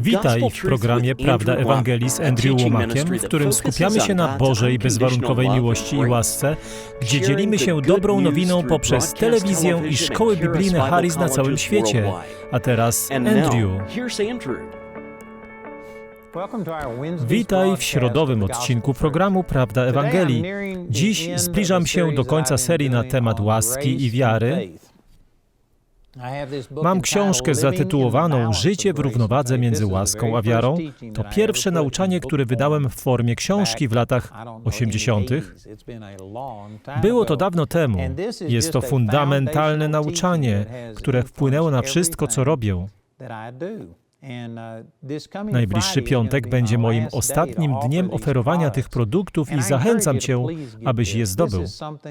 Witaj w programie Prawda Ewangelii z Andrew Łomakiem, w którym skupiamy się na Bożej bezwarunkowej miłości i łasce, gdzie dzielimy się dobrą nowiną poprzez telewizję i szkoły biblijne Harris na całym świecie. A teraz Andrew. Witaj w środowym odcinku programu Prawda Ewangelii. Dziś zbliżam się do końca serii na temat łaski i wiary. Mam książkę zatytułowaną Życie w równowadze między łaską a wiarą. To pierwsze nauczanie, które wydałem w formie książki w latach 80. Było to dawno temu. Jest to fundamentalne nauczanie, które wpłynęło na wszystko, co robię. Najbliższy piątek będzie moim ostatnim dniem oferowania tych produktów i zachęcam Cię, abyś je zdobył.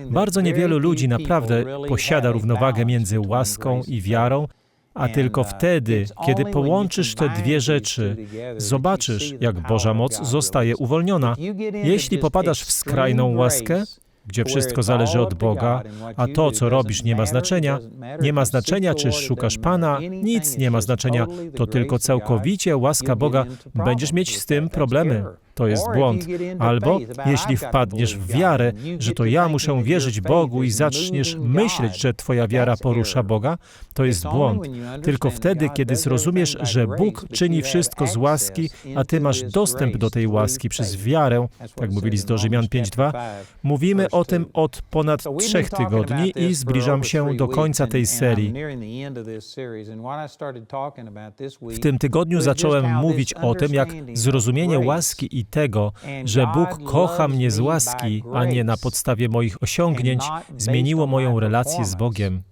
Bardzo niewielu ludzi naprawdę posiada równowagę między łaską i wiarą, a tylko wtedy, kiedy połączysz te dwie rzeczy, zobaczysz, jak Boża moc zostaje uwolniona. Jeśli popadasz w skrajną łaskę, gdzie wszystko zależy od Boga, a to, co robisz, nie ma znaczenia. Nie ma znaczenia, czy szukasz Pana, nic nie ma znaczenia. To tylko całkowicie łaska Boga. Będziesz mieć z tym problemy. To jest błąd. Albo jeśli wpadniesz w wiarę, że to ja muszę wierzyć Bogu i zaczniesz myśleć, że Twoja wiara porusza Boga, to jest błąd. Tylko wtedy, kiedy zrozumiesz, że Bóg czyni wszystko z łaski, a Ty masz dostęp do tej łaski przez wiarę, tak mówili z do Rzymian 5.2, mówimy o tym od ponad trzech tygodni i zbliżam się do końca tej serii. W tym tygodniu zacząłem mówić o tym, jak zrozumienie łaski i tego, że Bóg kocha mnie z łaski, a nie na podstawie moich osiągnięć, zmieniło moją relację z Bogiem.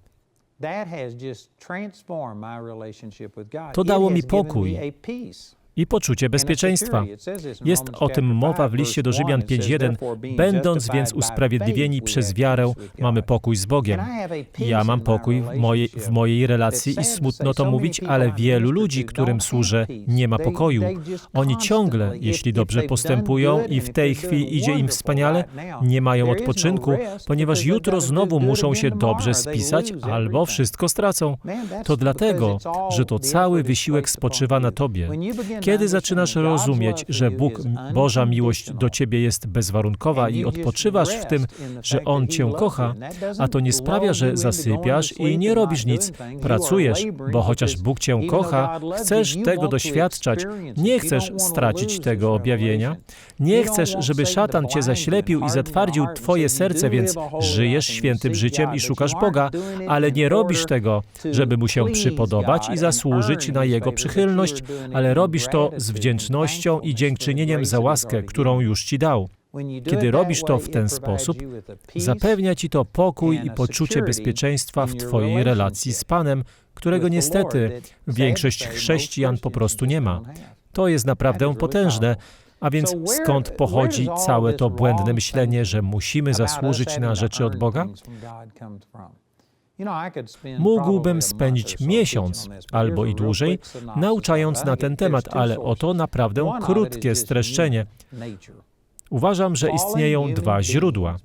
To dało mi pokój i poczucie bezpieczeństwa. Jest o tym mowa w liście do Rzymian 5.1. Będąc więc usprawiedliwieni przez wiarę, mamy pokój z Bogiem. Ja mam pokój w mojej, w mojej relacji i smutno to mówić, ale wielu ludzi, którym służę, nie ma pokoju. Oni ciągle, jeśli dobrze postępują i w tej chwili idzie im wspaniale, nie mają odpoczynku, ponieważ jutro znowu muszą się dobrze spisać albo wszystko stracą. To dlatego, że to cały wysiłek spoczywa na Tobie. Kiedy zaczynasz rozumieć, że Bóg, Boża miłość do ciebie jest bezwarunkowa i odpoczywasz w tym, że On cię kocha, a to nie sprawia, że zasypiasz i nie robisz nic, pracujesz, bo chociaż Bóg cię kocha, chcesz tego doświadczać, nie chcesz stracić tego objawienia, nie chcesz, żeby szatan cię zaślepił i zatwardził twoje serce, więc żyjesz świętym życiem i szukasz Boga, ale nie robisz tego, żeby Mu się przypodobać i zasłużyć na Jego przychylność, ale robisz to z wdzięcznością i dziękczynieniem za łaskę, którą już Ci dał. Kiedy robisz to w ten sposób, zapewnia Ci to pokój i poczucie bezpieczeństwa w Twojej relacji z Panem, którego niestety większość chrześcijan po prostu nie ma. To jest naprawdę potężne. A więc skąd pochodzi całe to błędne myślenie, że musimy zasłużyć na rzeczy od Boga? Mógłbym spędzić miesiąc albo i dłużej nauczając na ten temat, ale oto naprawdę krótkie streszczenie. Uważam, że istnieją dwa źródła.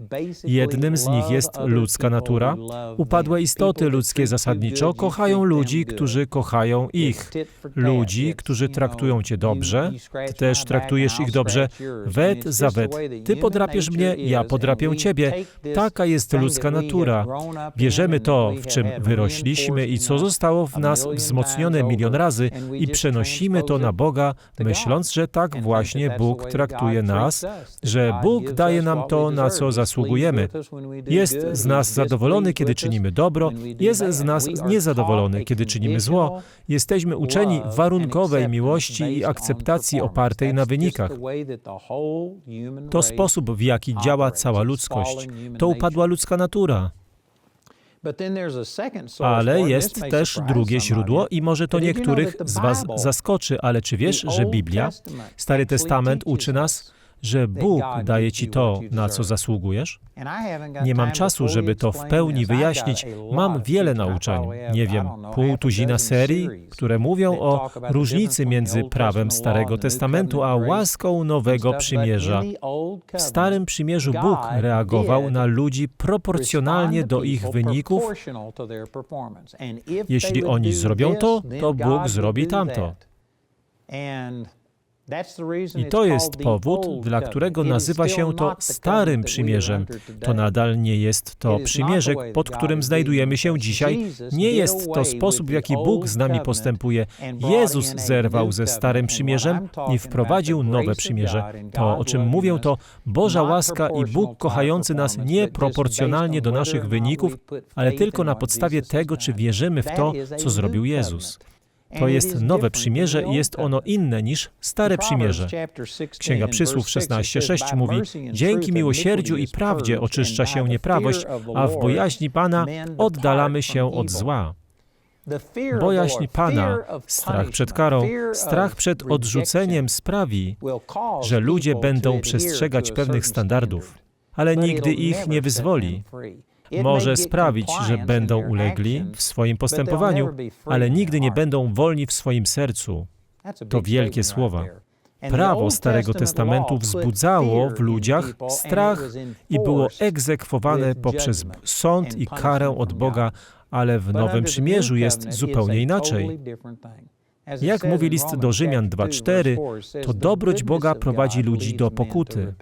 Jednym z nich jest ludzka natura. Upadłe istoty ludzkie zasadniczo kochają ludzi, którzy kochają ich. Ludzi, którzy traktują cię dobrze, ty też traktujesz ich dobrze. Wet za wet. Ty podrapiesz mnie, ja podrapię ciebie. Taka jest ludzka natura. Bierzemy to, w czym wyrośliśmy i co zostało w nas wzmocnione milion razy i przenosimy to na Boga, myśląc, że tak właśnie Bóg traktuje nas, że Bóg daje nam to, na co zasługujemy. Jest z nas zadowolony, kiedy czynimy dobro, jest z nas niezadowolony, kiedy czynimy zło. Jesteśmy uczeni warunkowej miłości i akceptacji opartej na wynikach. To sposób, w jaki działa cała ludzkość. To upadła ludzka natura. Ale jest też drugie źródło i może to niektórych z Was zaskoczy, ale czy wiesz, że Biblia, Stary Testament uczy nas, że Bóg daje ci to, na co zasługujesz? Nie mam czasu, żeby to w pełni wyjaśnić. Mam wiele nauczeń, nie wiem, pół tuzina serii, które mówią o różnicy między prawem Starego Testamentu a łaską Nowego Przymierza. W Starym Przymierzu Bóg reagował na ludzi proporcjonalnie do ich wyników. Jeśli oni zrobią to, to Bóg zrobi tamto. I to jest powód, dla którego nazywa się to Starym Przymierzem. To nadal nie jest to przymierze, pod którym znajdujemy się dzisiaj. Nie jest to sposób, w jaki Bóg z nami postępuje. Jezus zerwał ze Starym Przymierzem i wprowadził nowe przymierze. To, o czym mówię, to Boża łaska i Bóg kochający nas nie proporcjonalnie do naszych wyników, ale tylko na podstawie tego, czy wierzymy w to, co zrobił Jezus. To jest nowe przymierze i jest ono inne niż stare przymierze. Księga Przysłów 16:6 mówi: Dzięki miłosierdziu i prawdzie oczyszcza się nieprawość, a w bojaźni Pana oddalamy się od zła. Bojaźń Pana, strach przed karą, strach przed odrzuceniem sprawi, że ludzie będą przestrzegać pewnych standardów, ale nigdy ich nie wyzwoli może sprawić, że będą ulegli w swoim postępowaniu, ale nigdy nie będą wolni w swoim sercu. To wielkie słowa. Prawo Starego Testamentu wzbudzało w ludziach strach i było egzekwowane poprzez sąd i karę od Boga, ale w Nowym Przymierzu jest zupełnie inaczej. Jak mówi list do Rzymian 2:4, to dobroć Boga prowadzi ludzi do pokuty.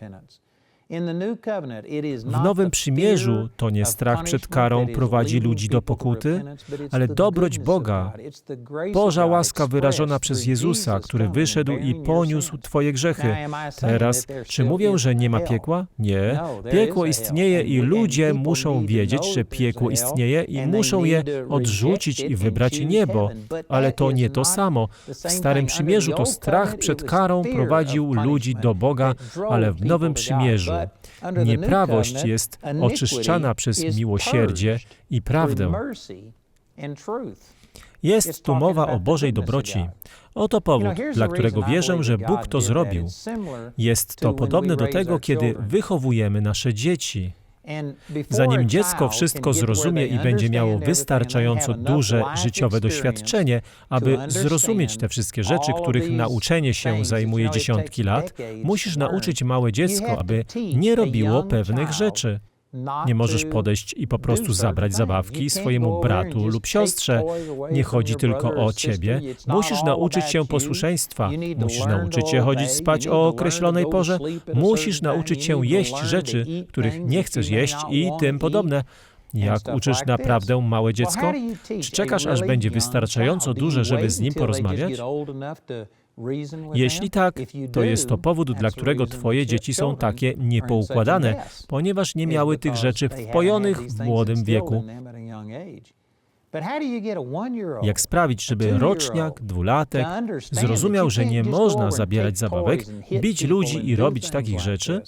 W Nowym Przymierzu to nie strach przed karą prowadzi ludzi do pokuty, ale dobroć Boga, Boża łaska wyrażona przez Jezusa, który wyszedł i poniósł Twoje grzechy. Teraz, czy mówię, że nie ma piekła? Nie. No, Piekło istnieje i ludzie muszą wiedzieć, że piekło istnieje i muszą je odrzucić i wybrać niebo, ale to nie to samo. W Starym Przymierzu to strach przed karą prowadził ludzi do Boga, ale w Nowym Przymierzu Nieprawość jest oczyszczana przez miłosierdzie i prawdę. Jest tu mowa o Bożej dobroci. Oto powód, dla którego wierzę, że Bóg to zrobił. Jest to podobne do tego, kiedy wychowujemy nasze dzieci. Zanim dziecko wszystko zrozumie i będzie miało wystarczająco duże życiowe doświadczenie, aby zrozumieć te wszystkie rzeczy, których nauczenie się zajmuje dziesiątki lat, musisz nauczyć małe dziecko, aby nie robiło pewnych rzeczy. Nie możesz podejść i po prostu zabrać zabawki swojemu bratu lub siostrze. Nie chodzi tylko o ciebie. Musisz nauczyć się posłuszeństwa. Musisz nauczyć się chodzić spać o określonej porze. Musisz nauczyć się jeść rzeczy, których nie chcesz jeść i tym podobne. Jak uczysz naprawdę małe dziecko? Czy czekasz, aż będzie wystarczająco duże, żeby z nim porozmawiać? Jeśli tak, to jest to powód, dla którego Twoje dzieci są takie niepoukładane, ponieważ nie miały tych rzeczy wpojonych w młodym wieku. Jak sprawić, żeby roczniak, dwulatek zrozumiał, że nie można zabierać zabawek, bić ludzi i robić takich rzeczy?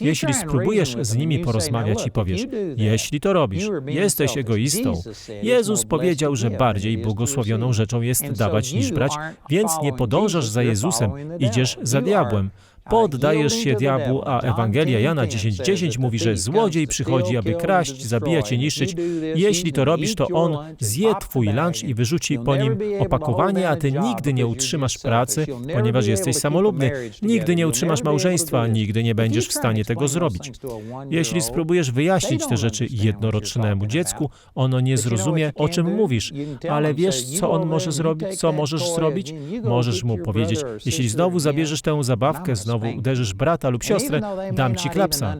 Jeśli spróbujesz z nimi porozmawiać i powiesz, jeśli to robisz, jesteś egoistą. Jezus powiedział, że bardziej błogosławioną rzeczą jest dawać niż brać, więc nie podążasz za Jezusem, idziesz za diabłem poddajesz się diabłu, a Ewangelia Jana 10:10 10 mówi, że złodziej przychodzi, aby kraść, zabijać i niszczyć. Jeśli to robisz, to on zje twój lunch i wyrzuci po nim opakowanie, a ty nigdy nie utrzymasz pracy, ponieważ jesteś samolubny. Nigdy nie utrzymasz małżeństwa, nigdy nie będziesz w stanie tego zrobić. Jeśli spróbujesz wyjaśnić te rzeczy jednorocznemu dziecku, ono nie zrozumie, o czym mówisz, ale wiesz, co on może zrobić, co możesz zrobić? Możesz mu powiedzieć, jeśli znowu zabierzesz tę zabawkę, znowu znowu uderzysz brata lub siostrę, dam ci klapsa.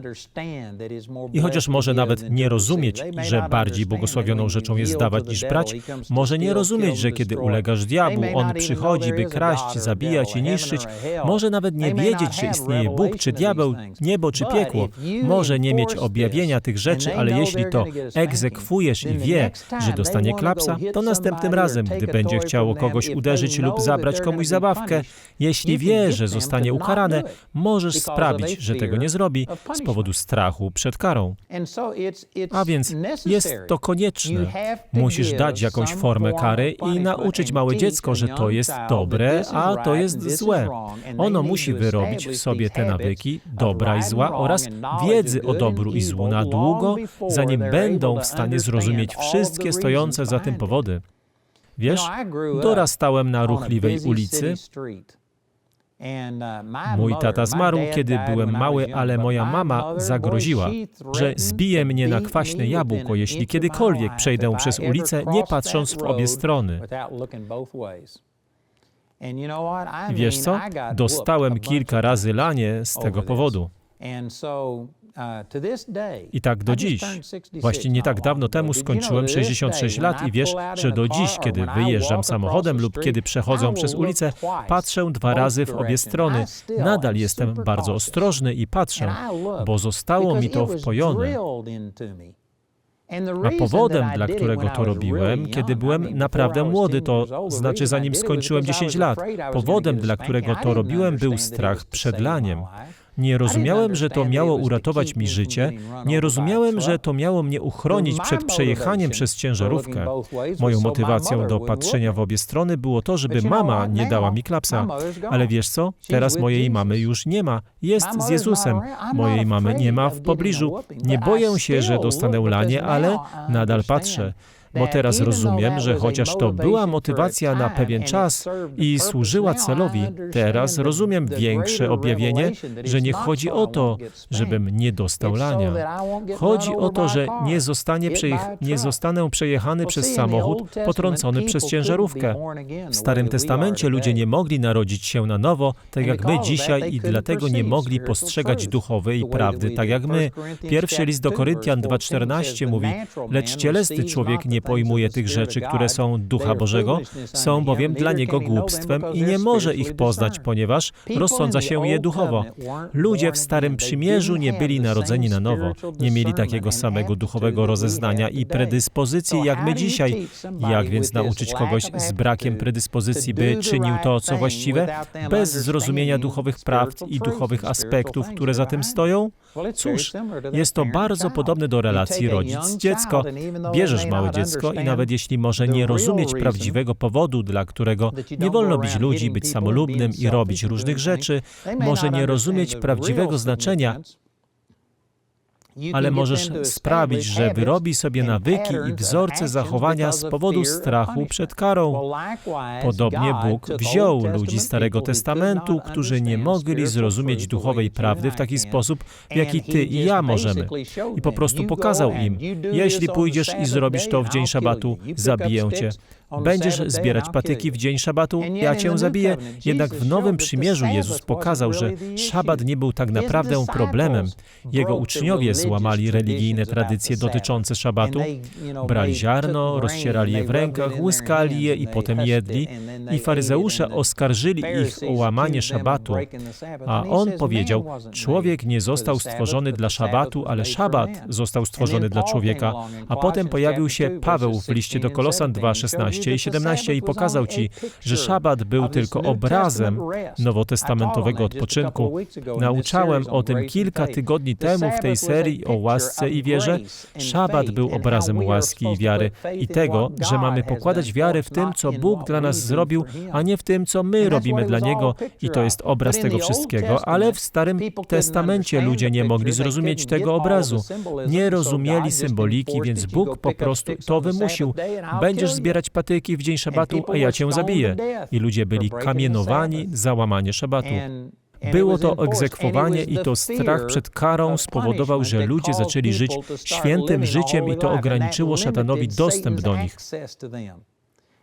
I chociaż może nawet nie rozumieć, że bardziej błogosławioną rzeczą jest dawać niż brać, może nie rozumieć, że kiedy ulegasz diabłu, on przychodzi, by kraść, zabijać i niszczyć, może nawet nie wiedzieć, że istnieje Bóg czy diabeł, niebo czy piekło, może nie mieć objawienia tych rzeczy, ale jeśli to egzekwujesz i wie, że dostanie klapsa, to następnym razem, gdy będzie chciało kogoś uderzyć lub zabrać komuś zabawkę, jeśli wie, że zostanie ukarane, możesz sprawić, że tego nie zrobi z powodu strachu przed karą. A więc jest to konieczne. Musisz dać jakąś formę kary i nauczyć małe dziecko, że to jest dobre, a to jest złe. Ono musi wyrobić w sobie te nawyki dobra i zła oraz wiedzy o dobru i złu na długo, zanim będą w stanie zrozumieć wszystkie stojące za tym powody. Wiesz, dorastałem na ruchliwej ulicy, Mój tata zmarł, kiedy byłem mały, ale moja mama zagroziła, że zbije mnie na kwaśne jabłko, jeśli kiedykolwiek przejdę przez ulicę, nie patrząc w obie strony. Wiesz co? Dostałem kilka razy lanie z tego powodu. I tak do dziś. Właśnie nie tak dawno temu skończyłem 66 lat i wiesz, że do dziś, kiedy wyjeżdżam samochodem lub kiedy przechodzę przez ulicę, patrzę dwa razy w obie strony. Nadal jestem bardzo ostrożny i patrzę, bo zostało mi to wpojone. A powodem, dla którego to robiłem, kiedy byłem naprawdę młody, to znaczy zanim skończyłem 10 lat, powodem, dla którego to robiłem, był strach przed laniem. Nie rozumiałem, że to miało uratować mi życie, nie rozumiałem, że to miało mnie uchronić przed przejechaniem przez ciężarówkę. Moją motywacją do patrzenia w obie strony było to, żeby mama nie dała mi klapsa. Ale wiesz co? Teraz mojej mamy już nie ma. Jest z Jezusem. Mojej mamy nie ma w pobliżu. Nie boję się, że dostanę lanie, ale nadal patrzę bo teraz rozumiem, że chociaż to była motywacja na pewien czas i służyła celowi, teraz rozumiem większe objawienie, że nie chodzi o to, żebym nie dostał lania. Chodzi o to, że nie, zostanie nie zostanę przejechany przez samochód potrącony przez ciężarówkę. W Starym Testamencie ludzie nie mogli narodzić się na nowo, tak jak my dzisiaj i dlatego nie mogli postrzegać duchowej prawdy, tak jak my. Pierwszy list do Koryntian 2,14 mówi, lecz cielesny człowiek nie nie pojmuje tych rzeczy, które są ducha Bożego, są bowiem dla niego głupstwem i nie może ich poznać, ponieważ rozsądza się je duchowo. Ludzie w Starym Przymierzu nie byli narodzeni na nowo, nie mieli takiego samego duchowego rozeznania i predyspozycji jak my dzisiaj. Jak więc nauczyć kogoś z brakiem predyspozycji, by czynił to, co właściwe, bez zrozumienia duchowych prawd i duchowych aspektów, które za tym stoją? Cóż, jest to bardzo podobne do relacji rodzic-dziecko. Bierzesz małe dziecko i nawet jeśli może nie rozumieć prawdziwego powodu, dla którego nie wolno bić ludzi, być samolubnym i robić różnych rzeczy, może nie rozumieć prawdziwego znaczenia, ale możesz sprawić, że wyrobi sobie nawyki i wzorce zachowania z powodu strachu przed karą. Podobnie Bóg wziął ludzi Starego Testamentu, którzy nie mogli zrozumieć duchowej prawdy w taki sposób, w jaki ty i ja możemy. I po prostu pokazał im, jeśli pójdziesz i zrobisz to w dzień szabatu, zabiję cię. Będziesz zbierać patyki w dzień szabatu, ja cię zabiję. Jednak w Nowym Przymierzu Jezus pokazał, że szabat nie był tak naprawdę problemem. Jego uczniowie złamali religijne tradycje dotyczące szabatu, brali ziarno, rozcierali je w rękach, łyskali je i potem jedli. I faryzeusze oskarżyli ich o łamanie szabatu. A on powiedział, człowiek nie został stworzony dla szabatu, ale szabat został stworzony dla człowieka. A potem pojawił się Paweł w liście do Kolosan 2,16 16 i 17 i pokazał Ci, że szabat był tylko obrazem nowotestamentowego odpoczynku. Nauczałem o tym kilka tygodni temu w tej serii o łasce i wierze. Szabat był obrazem łaski i wiary i tego, że mamy pokładać wiarę w tym, co Bóg dla nas zrobił, a nie w tym, co my robimy dla Niego. I to jest obraz tego wszystkiego, ale w Starym Testamencie ludzie nie mogli zrozumieć tego obrazu. Nie rozumieli symboliki, więc Bóg po prostu to wymusił. Będziesz zbierać patyki, patyki w dzień szabatu, a ja cię zabiję. I ludzie byli kamienowani za łamanie szabatu. Było to egzekwowanie i to strach przed karą spowodował, że ludzie zaczęli żyć świętym życiem i to ograniczyło szatanowi dostęp do nich.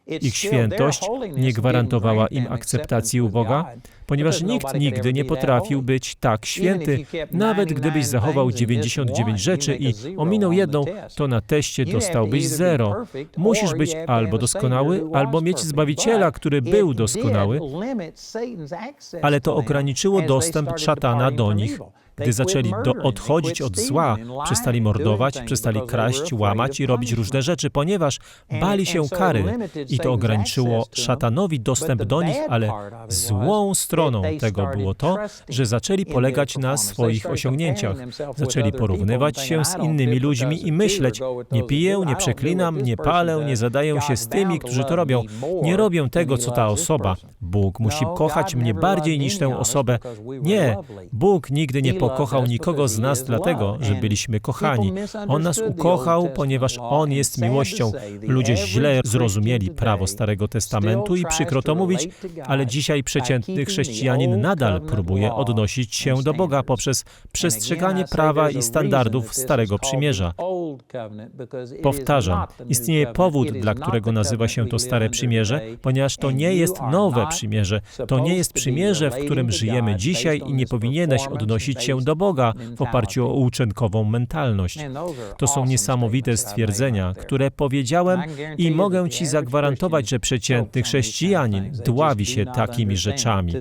Ich świętość nie gwarantowała im akceptacji u Boga, ponieważ nikt nigdy nie potrafił być tak święty. Nawet gdybyś zachował 99 rzeczy i ominął jedną, to na teście dostałbyś zero. Musisz być albo doskonały, albo mieć Zbawiciela, który był doskonały, ale to ograniczyło dostęp szatana do nich. Gdy zaczęli do odchodzić od zła, przestali mordować, przestali kraść, łamać i robić różne rzeczy, ponieważ bali się kary. I to ograniczyło szatanowi dostęp do nich, ale złą stroną tego było to, że zaczęli polegać na swoich osiągnięciach. Zaczęli porównywać się z innymi ludźmi i myśleć, nie piję, nie przeklinam, nie palę, nie zadaję się z tymi, którzy to robią. Nie robię tego, co ta osoba. Bóg musi kochać mnie bardziej niż tę osobę. Nie, Bóg nigdy nie pokochał nikogo z nas dlatego, że byliśmy kochani. On nas ukochał, ponieważ On jest miłością. Ludzie źle zrozumieli prawo Starego Testamentu i przykro to mówić, ale dzisiaj przeciętny chrześcijanin nadal próbuje odnosić się do Boga poprzez przestrzeganie prawa i standardów Starego Przymierza. Powtarzam, istnieje powód, dla którego nazywa się to Stare Przymierze, ponieważ to nie jest nowe przymierze. To nie jest przymierze, w którym żyjemy dzisiaj i nie powinieneś odnosić się do Boga w oparciu o uczynkową mentalność. To są niesamowite stwierdzenia, które powiedziałem i mogę Ci zagwarantować, że przeciętny chrześcijanin dławi się takimi rzeczami.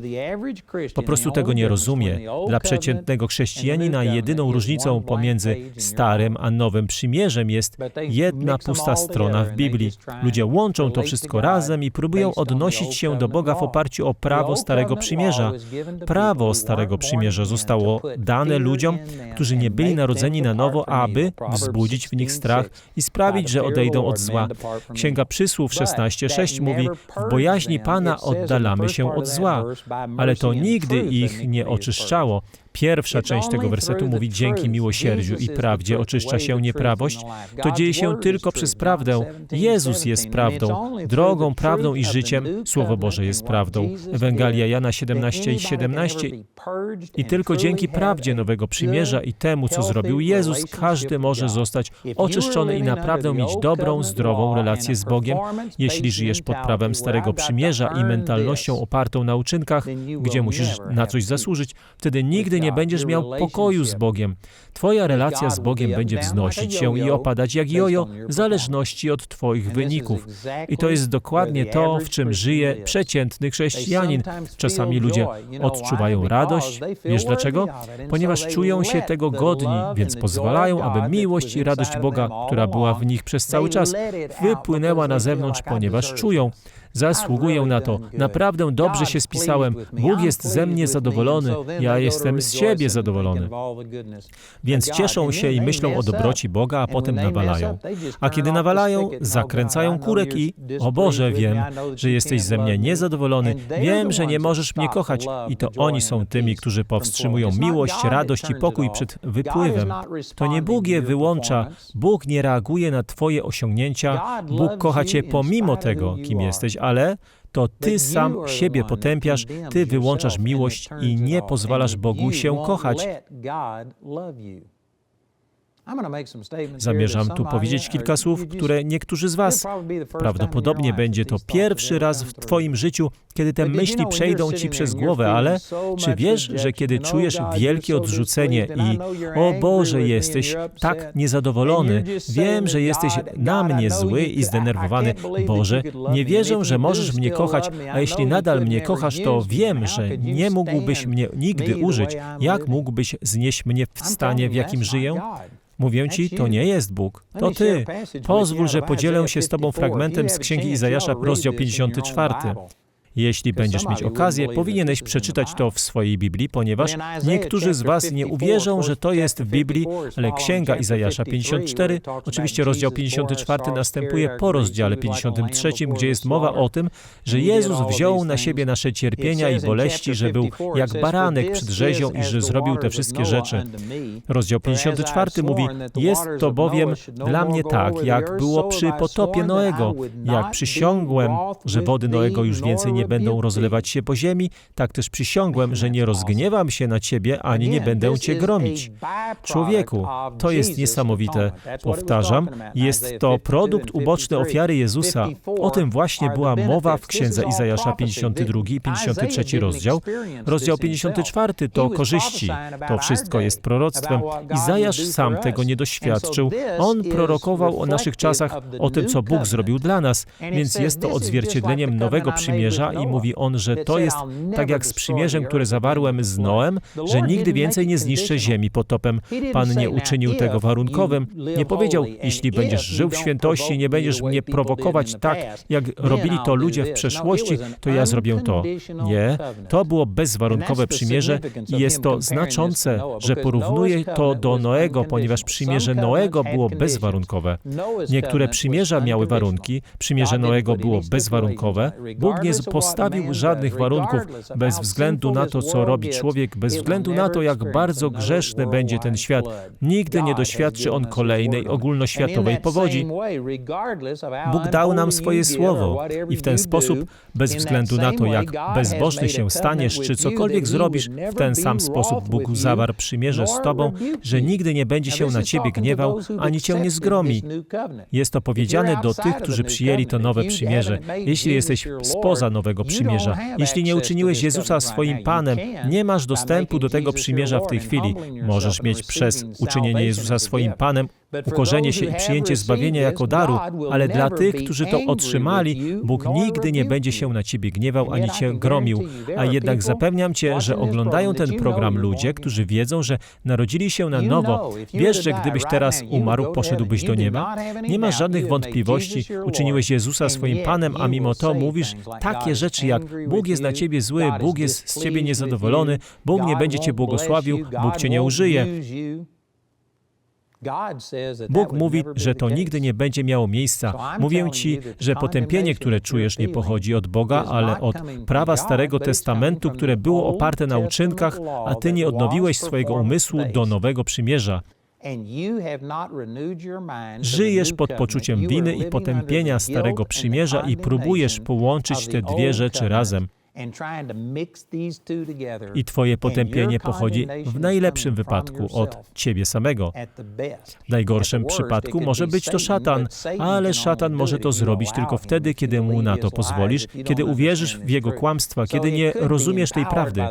Po prostu tego nie rozumie. Dla przeciętnego chrześcijanina jedyną różnicą pomiędzy Starym a Nowym Przymierzem jest jedna pusta strona w Biblii. Ludzie łączą to wszystko razem i próbują odnosić się do Boga w oparciu o prawo Starego Przymierza. Prawo Starego Przymierza zostało dane ludziom, którzy nie byli narodzeni na nowo, aby wzbudzić w nich strach i sprawić, że odejdą od zła. Księga Przysłów 16:6 mówi: W bojaźni Pana oddalamy się od zła, ale to nigdy ich nie oczyszczało. Pierwsza część tego wersetu mówi: Dzięki miłosierdziu i prawdzie oczyszcza się nieprawość. To dzieje się tylko przez prawdę. Jezus jest prawdą, drogą, prawdą i życiem. Słowo Boże jest prawdą. Ewangelia Jana 17 i 17. I tylko dzięki prawdzie Nowego Przymierza i temu, co zrobił Jezus, każdy może zostać oczyszczony i naprawdę mieć dobrą, zdrową relację z Bogiem. Jeśli żyjesz pod prawem Starego Przymierza i mentalnością opartą na uczynkach, gdzie musisz na coś zasłużyć, wtedy nigdy nie nie będziesz miał pokoju z Bogiem. Twoja relacja z Bogiem będzie wznosić się i opadać jak jojo, w zależności od Twoich wyników. I to jest dokładnie to, w czym żyje przeciętny chrześcijanin. Czasami ludzie odczuwają radość. Wiesz dlaczego? Ponieważ czują się tego godni, więc pozwalają, aby miłość i radość Boga, która była w nich przez cały czas, wypłynęła na zewnątrz, ponieważ czują, Zasługuję na to. Naprawdę dobrze się spisałem. Bóg jest ze mnie zadowolony. Ja jestem z siebie zadowolony. Więc cieszą się i myślą o dobroci Boga, a potem nawalają. A kiedy nawalają, zakręcają kurek i o Boże, wiem, że jesteś ze mnie niezadowolony. Wiem, że nie możesz mnie kochać. I to oni są tymi, którzy powstrzymują miłość, radość i pokój przed wypływem. To nie Bóg je wyłącza. Bóg nie reaguje na Twoje osiągnięcia. Bóg kocha Cię pomimo tego, kim jesteś, ale to ty sam siebie potępiasz, ty wyłączasz miłość i nie pozwalasz Bogu się kochać. Zamierzam tu powiedzieć kilka słów, które niektórzy z Was. prawdopodobnie będzie to pierwszy raz w Twoim życiu, kiedy te myśli przejdą Ci przez głowę, ale czy wiesz, że kiedy czujesz wielkie odrzucenie i o Boże, jesteś tak niezadowolony, wiem, że jesteś na mnie zły i zdenerwowany. Boże, nie wierzę, że możesz mnie kochać, a jeśli nadal mnie kochasz, to wiem, że nie mógłbyś mnie nigdy użyć. Jak mógłbyś znieść mnie w stanie, w jakim żyję? Mówię ci, to nie jest Bóg, to Ty. Pozwól, że podzielę się z Tobą fragmentem z Księgi Izajasza, rozdział 54. Jeśli będziesz mieć okazję, powinieneś przeczytać to w swojej Biblii, ponieważ niektórzy z Was nie uwierzą, że to jest w Biblii, ale Księga Izajasza 54, oczywiście rozdział 54 następuje po rozdziale 53, gdzie jest mowa o tym, że Jezus wziął na siebie nasze cierpienia i boleści, że był jak baranek przed rzezią i że zrobił te wszystkie rzeczy. Rozdział 54 mówi, jest to bowiem dla mnie tak, jak było przy potopie Noego, jak przysiągłem, że wody Noego już więcej nie będą rozlewać się po ziemi, tak też przysiągłem, że nie rozgniewam się na ciebie, ani nie będę cię gromić. Człowieku, to jest niesamowite. Powtarzam, jest to produkt uboczny ofiary Jezusa. O tym właśnie była mowa w księdze Izajasza 52 i 53 rozdział. Rozdział 54 to korzyści. To wszystko jest proroctwem. Izajasz sam tego nie doświadczył. On prorokował o naszych czasach, o tym, co Bóg zrobił dla nas, więc jest to odzwierciedleniem nowego przymierza i mówi on, że to jest tak jak z przymierzem, które zawarłem z Noem, że nigdy więcej nie zniszczę ziemi potopem. Pan nie uczynił tego warunkowym. Nie powiedział, jeśli będziesz żył w świętości, nie będziesz mnie prowokować tak, jak robili to ludzie w przeszłości, to ja zrobię to. Nie, to było bezwarunkowe przymierze. i jest to znaczące, że porównuje to do Noego, ponieważ przymierze Noego było bezwarunkowe. Niektóre przymierza miały warunki, przymierze Noego było bezwarunkowe. Bóg nie postawił żadnych warunków, bez względu na to, co robi człowiek, bez względu na to, jak bardzo grzeszny będzie ten świat. Nigdy nie doświadczy on kolejnej ogólnoświatowej powodzi. Bóg dał nam swoje słowo i w ten sposób, bez względu na to, jak bezbożny się staniesz, czy cokolwiek zrobisz, w ten sam sposób Bóg zawarł przymierze z Tobą, że nigdy nie będzie się na Ciebie gniewał, ani Cię nie zgromi. Jest to powiedziane do tych, którzy przyjęli to nowe przymierze. Jeśli jesteś spoza nowego przymierza, jeśli nie uczyniłeś Jezusa swoim Panem, nie masz dostępu do tego przymierza w tej chwili. Możesz mieć przez uczynienie Jezusa swoim Panem ukorzenie się i przyjęcie zbawienia jako daru, ale dla tych, którzy to otrzymali, Bóg nigdy nie będzie się na ciebie gniewał ani cię gromił. A jednak zapewniam cię, że oglądają ten program ludzie, którzy wiedzą, że narodzili się na nowo. Wiesz, że gdybyś teraz umarł, poszedłbyś do nieba? Nie masz żadnych wątpliwości. Uczyniłeś Jezusa swoim Panem, a mimo to mówisz takie rzeczy jak Bóg jest na ciebie zły, Bóg jest z ciebie niezadowolony, Bóg nie będzie cię błogosławił, Bóg cię nie użyje. Bóg mówi, że to nigdy nie będzie miało miejsca. Mówię ci, że potępienie, które czujesz, nie pochodzi od Boga, ale od prawa Starego Testamentu, które było oparte na uczynkach, a ty nie odnowiłeś swojego umysłu do nowego przymierza. Żyjesz pod poczuciem winy i potępienia Starego Przymierza i próbujesz połączyć te dwie rzeczy razem. I Twoje potępienie pochodzi w najlepszym wypadku od Ciebie samego. W najgorszym przypadku może być to szatan, ale szatan może to zrobić tylko wtedy, kiedy mu na to pozwolisz, kiedy uwierzysz w jego kłamstwa, kiedy nie rozumiesz tej prawdy.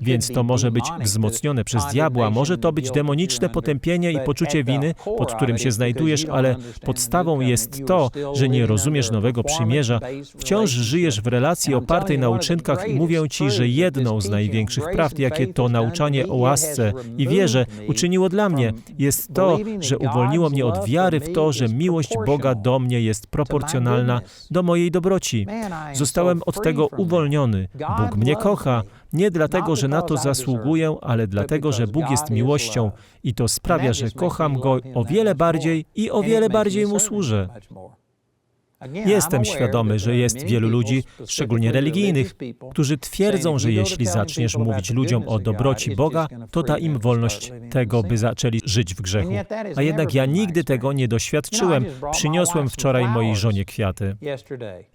Więc to może być wzmocnione przez diabła, może to być demoniczne potępienie i poczucie winy, pod którym się znajdujesz, ale podstawą jest to, że nie rozumiesz nowego przymierza, wciąż żyjesz w relacji opartej na uczynkach, i mówię Ci, że jedną z największych prawd, jakie to nauczanie o łasce i wierze uczyniło dla mnie, jest to, że uwolniło mnie od wiary w to, że miłość Boga do mnie jest proporcjonalna do mojej dobroci. Zostałem od tego uwolniony. Bóg mnie kocha. Nie dlatego, że na to zasługuję, ale dlatego, że Bóg jest miłością i to sprawia, że kocham Go o wiele bardziej i o wiele bardziej Mu służę. Jestem świadomy, że jest wielu ludzi, szczególnie religijnych, którzy twierdzą, że jeśli zaczniesz mówić ludziom o dobroci Boga, to da im wolność tego, by zaczęli żyć w grzechu. A jednak ja nigdy tego nie doświadczyłem. Przyniosłem wczoraj mojej żonie kwiaty.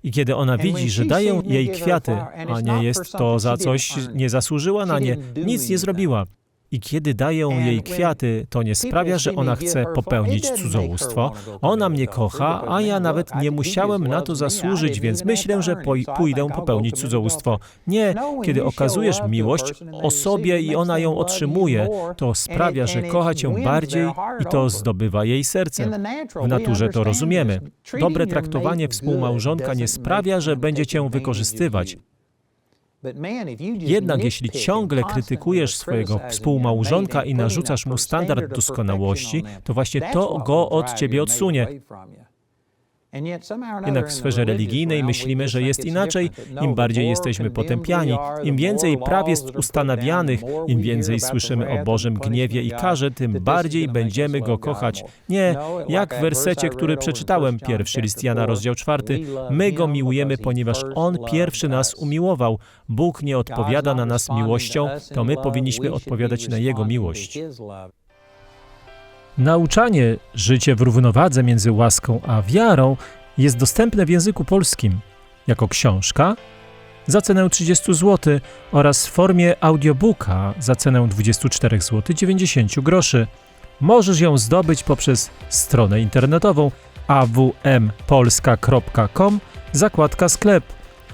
I kiedy ona widzi, że daję jej kwiaty, a nie jest to za coś, nie zasłużyła na nie, nic nie zrobiła. I kiedy daję jej kwiaty, to nie sprawia, że ona chce popełnić cudzołóstwo. Ona mnie kocha, a ja nawet nie musiałem na to zasłużyć, więc myślę, że pójdę popełnić cudzołóstwo. Nie, kiedy okazujesz miłość osobie i ona ją otrzymuje, to sprawia, że kocha cię bardziej i to zdobywa jej serce. W naturze to rozumiemy. Dobre traktowanie współmałżonka nie sprawia, że będzie cię wykorzystywać. Jednak jeśli ciągle krytykujesz swojego współmałżonka i narzucasz mu standard doskonałości, to właśnie to go od ciebie odsunie. Jednak w sferze religijnej myślimy, że jest inaczej. Im no, bardziej jesteśmy potępiani, im więcej praw jest ustanawianych, im więcej słyszymy o Bożym gniewie i karze, tym bardziej będziemy Go kochać. Nie, no, jak w wersecie, który przeczytałem, pierwszy list Jana, rozdział czwarty, my Go miłujemy, ponieważ On pierwszy nas umiłował. Bóg nie odpowiada na nas miłością, to my powinniśmy odpowiadać na Jego miłość. Nauczanie życie w równowadze między łaską a wiarą jest dostępne w języku polskim jako książka za cenę 30 zł oraz w formie audiobooka za cenę 24 zł 90 groszy. Możesz ją zdobyć poprzez stronę internetową awmpolska.com zakładka sklep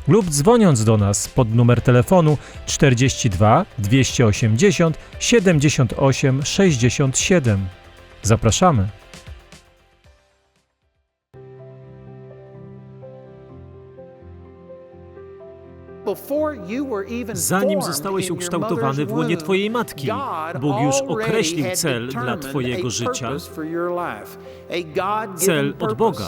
lub dzwoniąc do nas pod numer telefonu 42 280 78 67. Zapraszamy. Zanim zostałeś ukształtowany w łonie Twojej matki, Bóg już określił cel dla Twojego życia. Cel od Boga.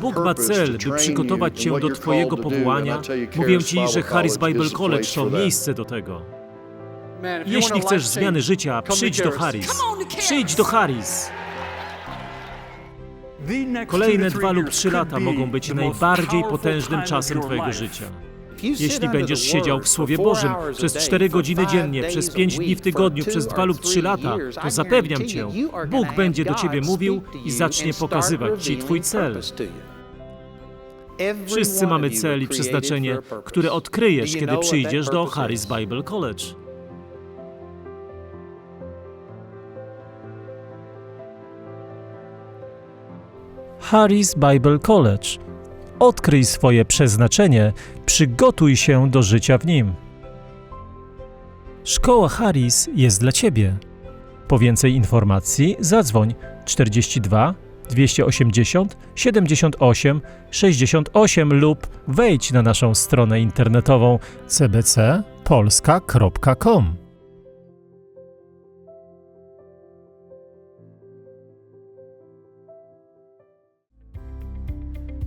Bóg ma cel, by przygotować Cię do Twojego powołania. Mówię Ci, że Harris Bible College to miejsce do tego. Jeśli chcesz zmiany życia, przyjdź do Harris. Przyjdź do Harris. Kolejne dwa lub trzy lata mogą być najbardziej potężnym czasem Twojego życia. Jeśli będziesz siedział w Słowie Bożym przez cztery godziny dziennie, przez pięć dni w tygodniu, przez dwa lub trzy lata, to zapewniam Cię, Bóg będzie do Ciebie mówił i zacznie pokazywać Ci Twój cel. Wszyscy mamy cel i przeznaczenie, które odkryjesz, kiedy przyjdziesz do Harris Bible College. Harris Bible College. Odkryj swoje przeznaczenie, przygotuj się do życia w nim. Szkoła Harris jest dla Ciebie. Po więcej informacji zadzwoń 42 280 78 68 lub wejdź na naszą stronę internetową cbcpolska.com.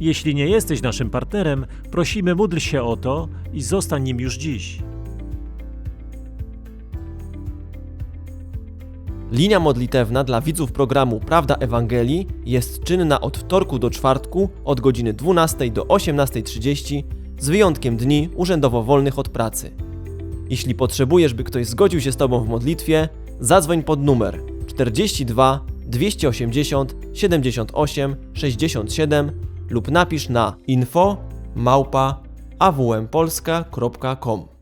Jeśli nie jesteś naszym partnerem, prosimy módl się o to i zostań nim już dziś. Linia modlitewna dla widzów programu Prawda Ewangelii jest czynna od wtorku do czwartku od godziny 12 do 18.30 z wyjątkiem dni urzędowo wolnych od pracy. Jeśli potrzebujesz, by ktoś zgodził się z Tobą w modlitwie, zadzwoń pod numer 42 280 78 67 lub napisz na info małpa awmpolska.com.